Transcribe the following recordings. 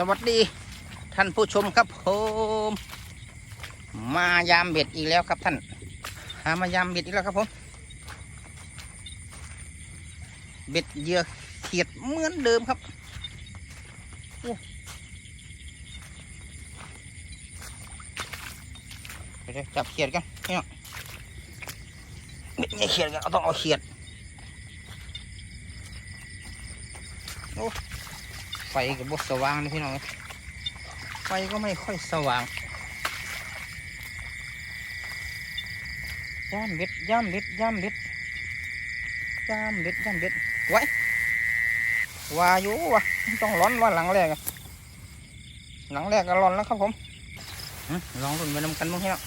สวัสดีท่านผู้ชมครับผมมายามเบ็ดอีกแล้วครับท่าน หามายามเบ็ดอีกแล้วครับผมเบ็ดเยื่อเขียดเหมือนเดิมครับไปเดี๋ยวจับเขียดกันเนี่เนาะเบ็ดเนี่ยเขียดกันเอาต้องเอาเขียดโอ้ ไฟกับบสว่างเลยพี่น้องไฟก็ไม่ค่อยสว่างย่ามเบ็ดย่ามเบ็ดย่ามเบ็ดย่ามเบ็ดย่ามเบ็ดไว้วายู่วะต้องร้อนว่าหลังแรกหลังแรกก็ร้อนแล้วครับผมลองรุ่นไปนำกันบ้างให้เนาะ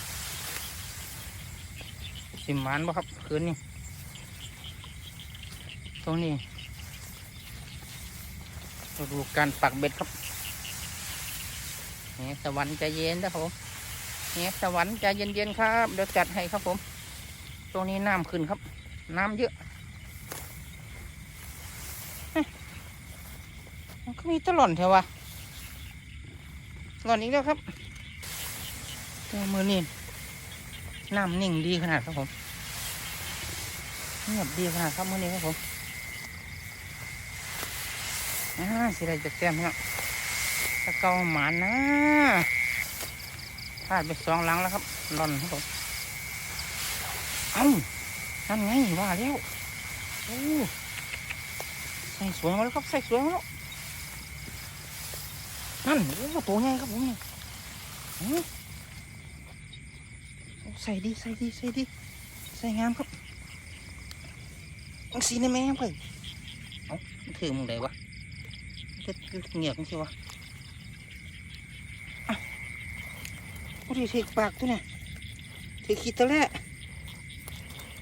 สิมานบ่ครับคืนนี้ตรงนี้ ดูการปักเบ็ดครับแหสวรรค์ใจเย็นนะครับผมแหสวรรค์ใจเย็นๆครับ เดี๋ยวจัดให้ครับผม ตรงนี้น้ำขึ้นครับ น้ำเยอะมันก็มีตะหล่อนเถอะวะหล่อนอีกแล้วครับตัวมือนี่น้ำนิ่งดีขนาดครับผมเงียบดีขนาดครับมือนี้ครับผม อ่าสิได้จะแต้มแล้วตะเกาหมานนะพลาดไปสองหลังแล้วครับหล่อนครับผมเอ้านั่นไงว่าแล้วโอ้ใส่สวยมาแล้วครับใส่สวยมาแล้วนั่นโอ้ตัวใหญ่ครับผมนี่โอ้โอ้ใส่ดีใส่ดีใส่ดีใส่งามครับมันสีในแม่เพื่อนเอ้าถือมึงไหนวะ จะเงียบมึงสิวะโอ้ยเทกปากตัวเนี่ยเทกขีดตะแล่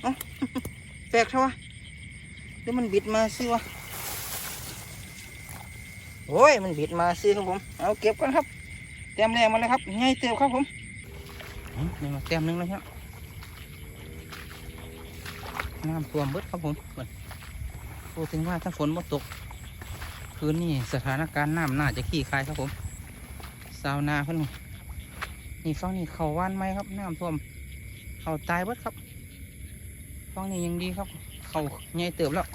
เอ้าแปลกเท่วะหรือมันบิดมาซิวะโอ้ย มันบิดมาซิครับผม เอาเก็บกันครับ เต็มแรงมาเลยครับง่ายเติบครับผมนี่มาเต็มหนึงแล้วครับน้ำท่วมเบิดครับผมเบิ่งพูดถึงว่าถ้าฝนมาตก คืนนี้สถานการณ์น้ำน่าจะขี้คายครับผมซาวนาเพิ่นนี่ฟังนี่เขาว่านไหมครับน้ำท่วมเขาตายเบิดครับฟังนี่ยังดีครับ เขาใหญ่เติบแล้ว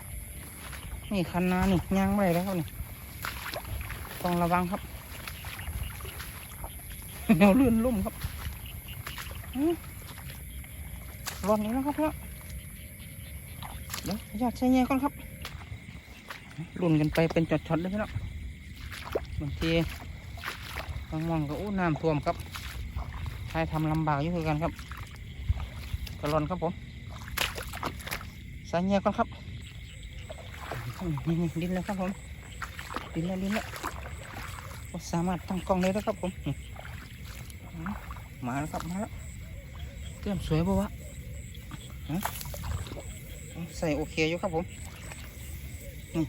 นี่คันนานี่ย่างไม่แล้วครับนี่ต้องระวังครับแนวลื่นลุ่มครับอื้อรอนนี้แล้วครับเพื่อนเดี๋ยวอยากใช้เงี้ยก่อนครับ ลุ่นกันไปเป็นช็อตๆเลยพี่น้องบางทีบางมองก็อู้น้ำท่วมครับใช้ทำลำบากอยู่คือกันครับกระลอนครับผมสายเงียก่อนครับนี่นี่ดินแล้วครับผมดินแล้วดินแล้วก็สามารถตั้งกล้องได้แล้วครับผมมาแล้วครับมาแล้วเตรียมสวยปะวะใส่โอเคอยู่ครับผมนี่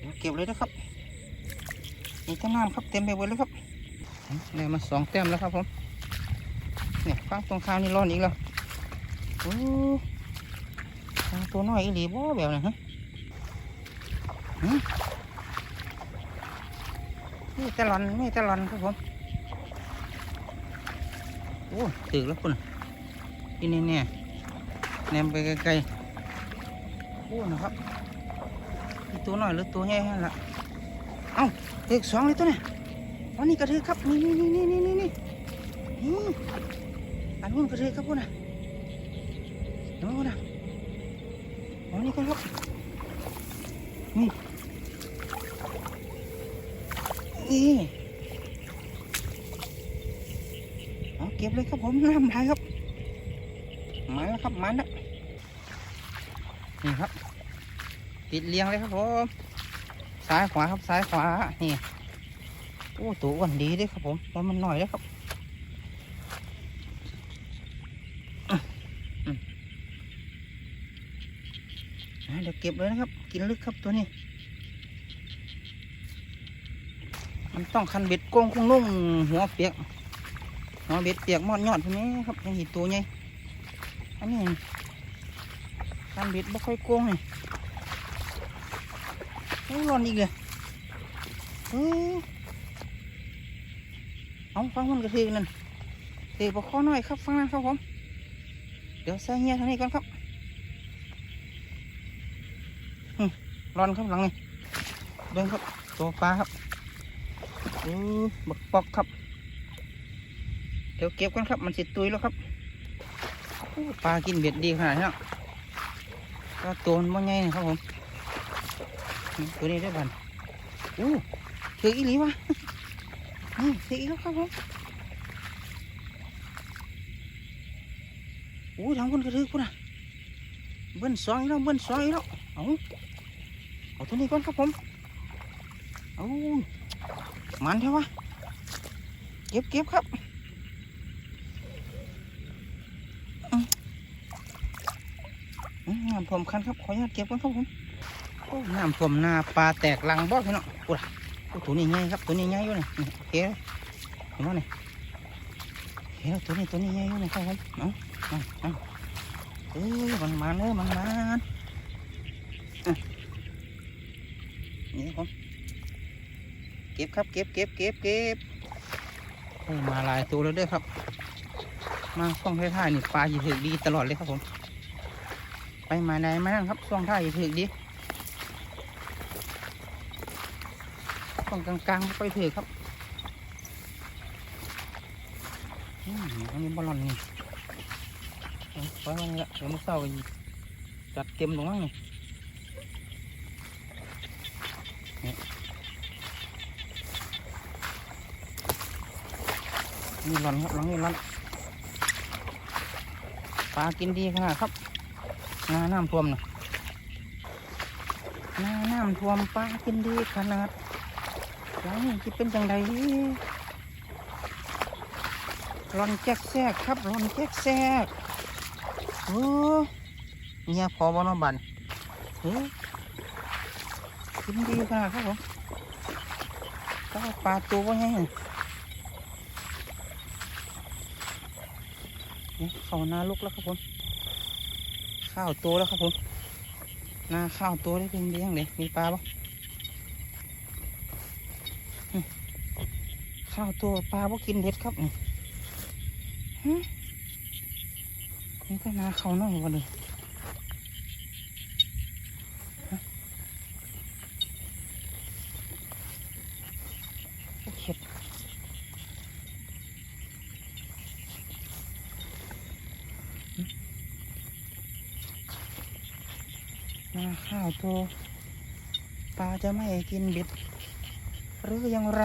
เดี๋ยวเก็บเลยนะครับนี่ก็น้ำครับเต็มไปหมดเลยครับได้มาสองแต้มแล้วครับผมเนี่ยฟังตรงข้ามนี่ร้อนอีกแล้วโอ้ตัวน้อยอีหลีบ่แบบนี้ฮะนี่ตะลอนนี่ตะลอนครับผมโอ้ตึกแล้วคุณนี่เนี่ยแนมไปไกลๆโอ้นะครับ ตัวหน่อยหรือตัวแห่ล่ะเอ้าเด็กสองเลยตัวนี้วันนี้กระเทือครับนี่นี่นี่นี่นี่นี่อันนู้นกระเทือครับพวน่ะเดี๋ยวพน่ะวันนี้ก็ครับนี่นี่เอาเก็บเลยครับผมน้ำไหลครับมาแล้ครับมันน่วนี่ครับิดเลี้ยงเลยครับผมซ้ายขวาครับซ้ายขวานี่โอ้ตัวอ้วนดีเด้ครับผมแต่มันหน่อยเด้ครับเดี๋ยวเก็บเลยนะครับ กินลึกครับตัวนี้ มันต้องคันเบ็ดโกงคงนุ่งหัวเปียกหัวเบ็ดเปียกมอดยอดพวกนี้ครับยังหีตัวไงอันนี้คันเบ็ดไม่ค่อยโกงนี่โอ้ ร้อนอีกเลยอ้เฮ้ยเอาฟังมันกระเทือนั่นเทปข้อน้อยครับฟังนั้นครับผม เดี๋ยวใส่เงี้ยท่านี้ก่อนครับอืมร้อนครับหลังนี่เบิ่งครับตัวปลาครับอือบักปอกครับ เดี๋ยวเก็บกันครับ มันสิตุยแล้วครับปลากินเบ็ดดีขนาดนี้ก็ตัวมันบ่ใหญ่นะครับผม ตัวนี้ได้บันอู้ถืออีหลีวะนี่ถืออีกแล้วครับผมอู้ทางคนกระถือคุณอะเบิ้ลสองอีกแล้วเบิ้ลสองอีกแล้วเอาเอาตัวนี้ก่อนครับผมเอามันเท่าวะเก็บเก็บครับอืมน้ำท่วมคันครับขออนุญาตเก็บก่อนครับผม น้ำท่วมนาปลาแตกลังบ่พี่น้องปุ๊ดโอ้ตัวนี้ใหญ่ครับตัวนี้ใหญ่อยู่นี่เลยเห็นไหมนี่เห็นแล้วตัวนี้ตัวนี้ใหญ่อยู่นี่ครับผมเอาเอาเอาเอ้ยมันมาเลยมันมานี่ครับผมเก็บครับเก็บเก็บเก็บเก็บโอ้มาหลายตัวแล้วด้วยครับ มาช่องท้ายๆนี่ปลาอยู่ถึงดีตลอดเลยครับผม ไปมาไหนมานั่งครับช่วงท้ายอย่าถึกดิ ช่วงกลางๆไปเถึกครับอันนี้บอลลอนนี่เอาไปวันละเดี๋ยวมื่อเช้าก็จัดเต็มตรงนั้นนี่นี่ร้อนครับหลังนี่ร้อนปลากินดีขนาดครับหน้าน้ำท่วมนะหน้าน้ำท่วมปลากินดีขนาด แล้วนี่จะเป็นจังใดร้อนแจ๊กแซกครับร้อนแจ๊กแซกโอ้เนี่ยพอบอนบันเฮ้ยกินดีขนาดครับผมก็ปลาตัวว่าไงเนี่ยเขาหน้าลุกแล้วครับผม ข้าวโตแล้วครับผม นาข้าวโตได้เป็นเลี้ยงเลยมีปลาปะอืม ข้าวโตปลาปะกินเด็ดครับนี่นี่ก็นาเขาวน้อยกว่าเลยเข็ดนาข้าวโตปลาจะไม่กินเบ็ดหรืออยังไร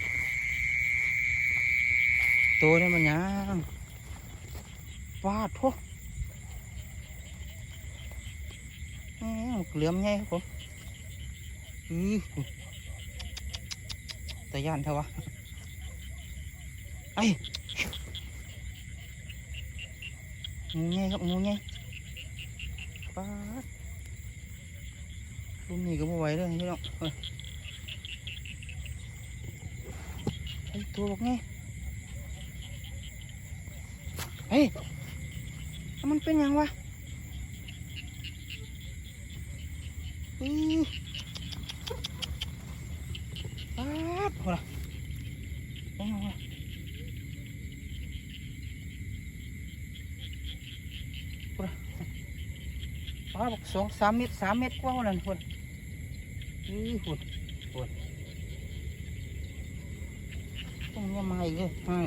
ต่ว่าบ่ถึกเขียดฟงขึ้นมาทั้งคนเปลี่ยนครับเปลี่ยนอ๋อปิดท้ายให้ยังตัวนี่มันยังฟาดทุกเหลือมใหญ่ครับผมอือแต่ย่านเท่าวะไอ้งูใหญ่ครับงูใหญ่ฟาดรุ่นนี้ก็บ่ไหวเลยพี่น้องไอตัวบอกไง เฮ้ย มันเป็นยังวะอือฟาดโหล่ะเป็นหยังวะโหปลาบอกสองสามเมตรสามเมตรกว่านั่นคนอือหุ่นหุ่นต้องเนี่ยมาอีกเลยอ่า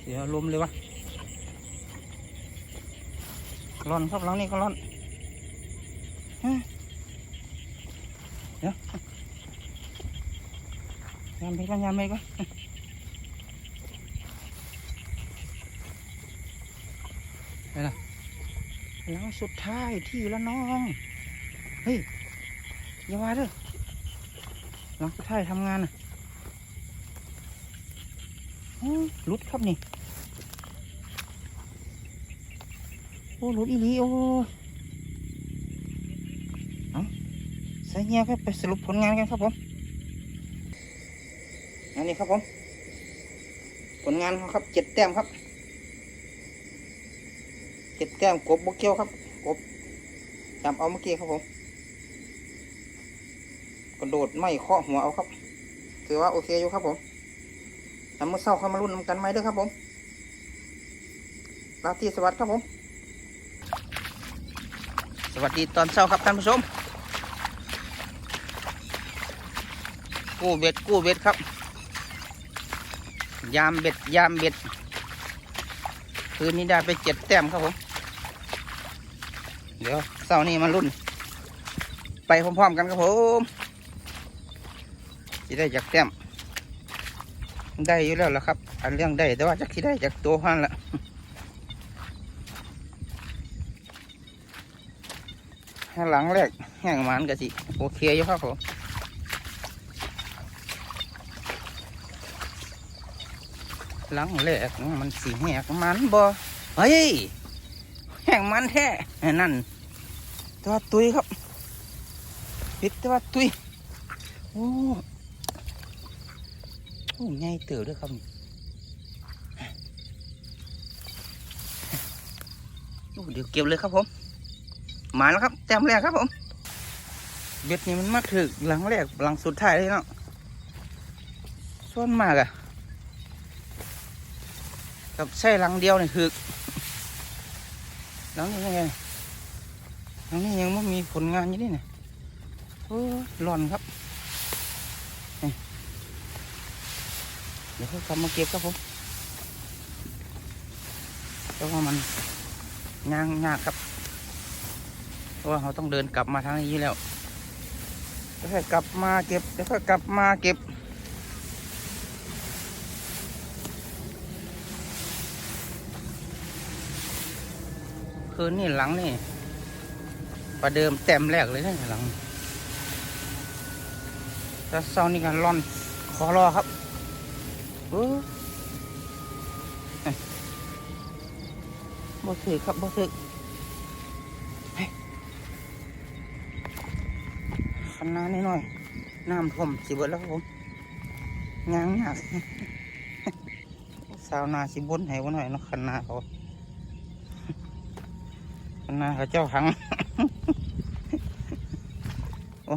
เสียลมเลยวะร้อนครับหลังนี้ก็ร้อนเดี๋ยวยามไปก็ยามไปก็ไปละหลังสุดท้ายที่ละน้อง เฮ้ยอย่ามาเด้อหลังสุดท้ายทำงานน่ะ ลุดครับนี่ โอ้ลุดอีลีโอ้เอาใส่เงี้ยครับไปสรุปผลงานกันครับผมอันนี้ครับผม ผลงานเขาครับเจ็ดแต้มครับเจ็ดแต้มกบบกเกี้ยวครับกบจำเอาเมื่อกี้ครับผมกระโดดไม่เคาะหัวเอาครับถือว่าโอเคอยู่ครับผม ทำเมื่อเช้าเข้ามารุ่นนำกันไหมเด้อครับผมราตรีสวัสดิ์ครับผม สวัสดีตอนเช้าครับท่านผู้ชม กู้เบ็ดกู้เบ็ดครับ ยามเบ็ดยามเบ็ด คืนนี้ได้ไปเจ็ดแต้มครับผม เดี๋ยวเสาร์นี้มารุ่น ไปพร้อมๆกันครับผมจะได้จากแต้ม ได้อยู่แล้วล่ะครับ อันเรื่องได้แต่ว่าจะคิดได้จากตัวพันละถ้าหลังแรกแห้งมันก็สิโอเคอยู่ครับผมหลังแรกมันสีแหกมันบ่เฮ้ยแห้งมันแท้นั่นตัวตุยครับปิดตัวตุยโอ้ โอ้ใหญ่เติบด้วยครับโอ้เดี๋ยวเก็บเลยครับผม มาแล้วครับ แต้มแรกครับผม เบ็ดนี่มันมาถึกหลังแรกหลังสุดท้ายเลยเนาะส่วนมากอะกับใช่หลังเดียวนี่ถึกหลังนี้ยังไงหลังนี้ยังไม่มีผลงานอยู่นี่เนี่ยโอ้ยหลอนครับ เดี๋ยวเขากลับมาเก็บครับผมเพราะว่ามันยางยากครับ เพราะว่าเราต้องเดินกลับมาทางนี้แล้วแล้วค่อยกลับมาเก็บแล้วค่อยกลับมาเก็บคืนนี่หลังนี่ประเดิมแต้มแรกเลยนะหลังแล้วเศร้านี่กันร่อนขอรอครับ บ่ถือครับบ่ถือคันนาดหน่อยๆน้ำท่วมสิบิดแล้วครับผมยางหนักสาวนาสิบนให้วันหน่อยเนาะคันนาเขาคันนาเขาเจ้าหัง โอ้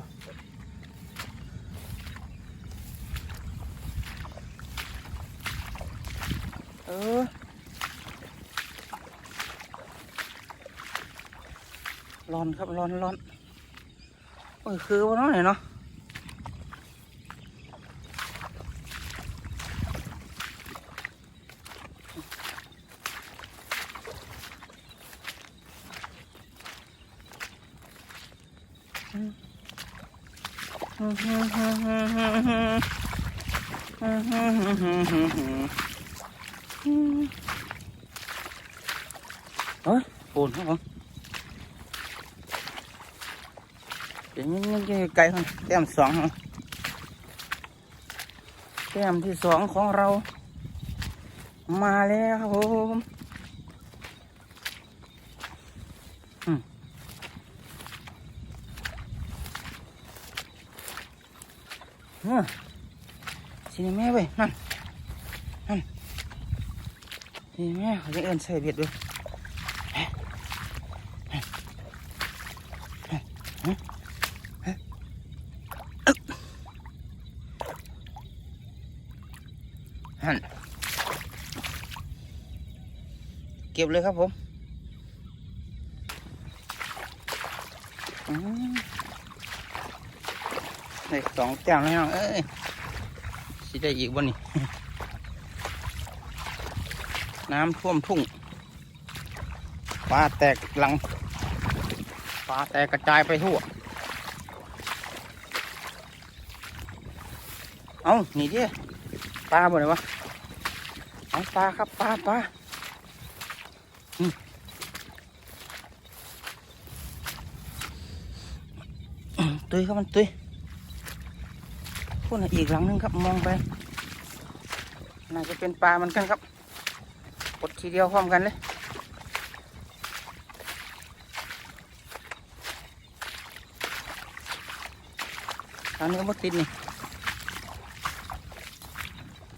เออ ร้อนครับร้อนร้อนเออคือว่าน้อยเนาะเฮ้ยปูนครับผม เดี๋ยวนี้ยังไกลคนแต้มสองแต้มที่สองของเรา มาแล้วครับผมเออสิแม่เว้ยนั่นนั่นสิแม่เขาจะเอินใส่เบ็ดด้วย หันเก็บเลยครับผมอได้สองแต้มแล้วเอ้ยสิได้อีกวันนี้น้ำท่วมทุ่งฟ้าแตกหลังฟ้าแตกกระจายไปทั่ว เอานี่ดิ ปลาบ่ไหนวะเอาปลาครับปลาปลาตุยครับมันตุยพูดอีกหลังนึงครับมองไปน่าจะเป็นปลาเหมันกันครับกดทีเดียวพร้อมกันเลยทางนี้ก็ติดนี่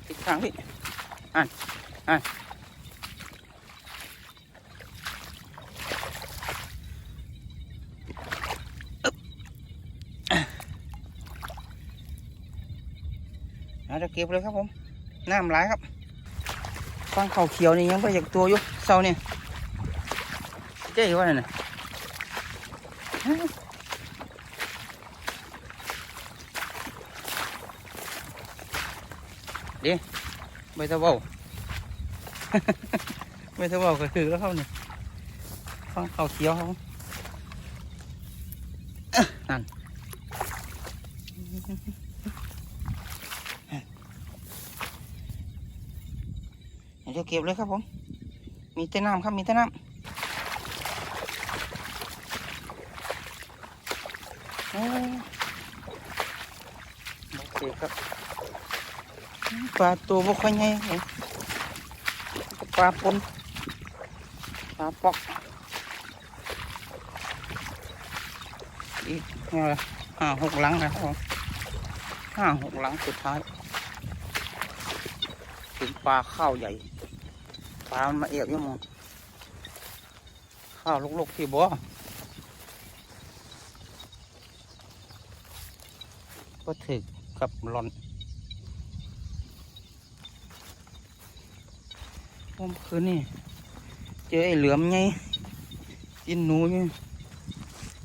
ติด ทางพี่อ่านอ่านเราจะเก็บเลยครับผมน้ำไหลายครับฟังเขาเขียวนี่ยังไม่อยากตัวอยู่เศร้าเนี่ยเจ๊ว่าไงน่ะเดี๋ยว ไม่ต้องเบาไม่ต้องเบาก็คือแล้วเขาเนี่ยฟังเขาเขียวเขาอ๊ะนั่นเดี๋ยวเก็บเลยครับผม มีแต่น้ำครับ มีแต่น้ำโอ้โอเคครับ ปลาตัวบ่ค่อยใหญ่ปลาปนปลาปอกอีกห้าหกหลังนะครับห้าหกหลังสุดท้ายถึงปลาข้าวใหญ่ปลามันมาเอียบยังมองข้าวลูกๆที่บ่ก็ถึกกับหลอน ผมคืนนี่เจอไอ้เหลือมไงกินหนูอยู่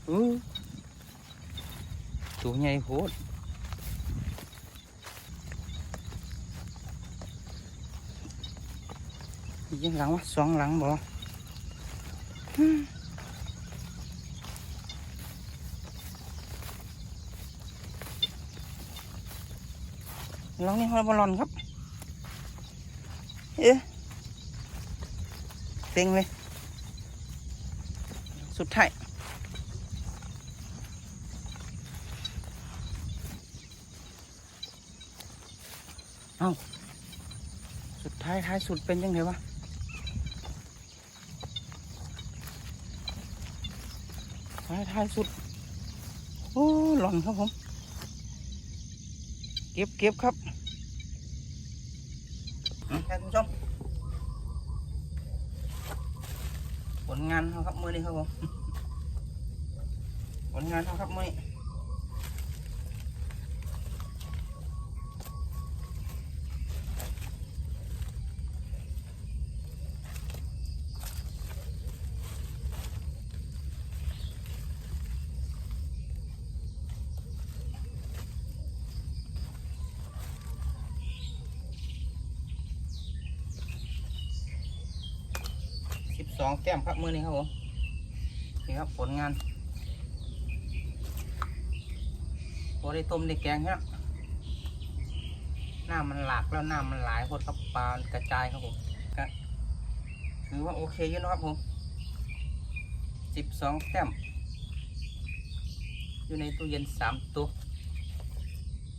อู้ตัวใหญ่โหดยังหลังวะสองหลังบ่หลังนี้ฮอลบอลอนครับ เอ๊ะ เต็งเลย สุดท้ายเอาสุดท้ายท้ายสุดเป็นยังไงวะท้ายท้ายสุด โอ้ หล่อนครับผม เก็บเก็บครับท่านผู้ชม ผลงานเขาครับมือนี้ครับผมผลงานเขาครับมือนี้สิบสองแต้ม ครับมือนี้ครับผมนี่ครับผลงานพอได้ต้มได้แกงครับหน้ามันหลากแล้วหน้ามันหลายพดครับปลากระจายครับผมก็ถือว่าโอเคอยู่นะครับผมสิบสองแต้มอยู่ในตู้เย็นสามตัว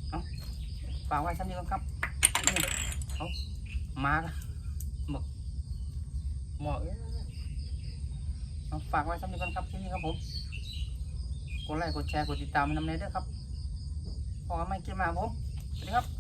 เอาฝากไว้ซ้ำนี้ก่อนครับนี่เอามาละหมกหมอก เอาฝากไว้สำหรับกันครับที่นี่ครับผม กดไลค์ กดแชร์ กดติดตามให้นำเนยด้วยครับพอไม่กินมาผม สวัสดีครับ